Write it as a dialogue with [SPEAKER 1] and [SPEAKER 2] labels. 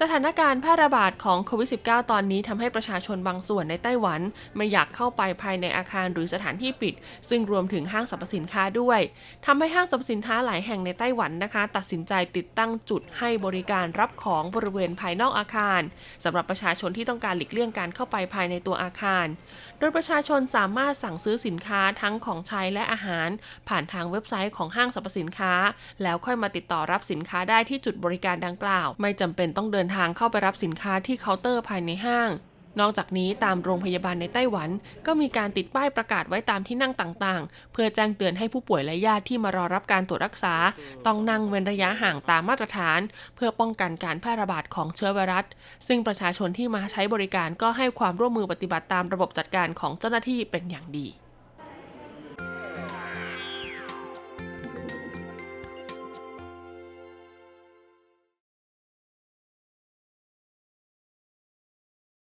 [SPEAKER 1] สถานการณ์แพร่ระบาดของโควิด -19 ตอนนี้ทำให้ประชาชนบางส่วนในไต้หวัน ไม่อยากเข้าไปภายในอาคารหรือสถานที่ปิด ซึ่งรวมถึงห้างสรรพสินค้าด้วยทำให้ห้างสรรพสินค้าหลายแห่งในไต้หวันนะคะ ตัดสินใจติดตั้งจุดให้บริการรับของบริเวณภายนอกอาคารสำหรับประชาชนที่ต้องการหลีกเลี่ยงการเข้าไปภายในตัวอาคาร โดยประชาชนสามารถสั่งซื้อสินค้าทั้งของใช้และอาหาร ผ่านทางเว็บไซต์ของห้างสรรพสินค้า แล้วค่อยมาติดต่อรับสินค้าได้ที่จุดบริการดังกล่าว ไม่จำเป็นต้องเดินนทางเข้าไปรับสินค้าที่เคาน์เตอร์ภายในห้าง นอกจากนี้ตามโรงพยาบาลในไต้หวัน ก็มีการติดป้ายประกาศไว้ตามที่นั่งต่างๆ เพื่อแจ้งเตือนให้ผู้ป่วยและญาติที่มารอรับการตรวจรักษา ต้องนั่งเว้นระยะห่างตามมาตรฐาน เพื่อป้องกันการแพร่ระบาดของเชื้อไวรัส ซึ่งประชาชนที่มาใช้บริการก็ให้ความร่วมมือปฏิบัติตามระบบจัดการของเจ้าหน้าที่เป็นอย่างดี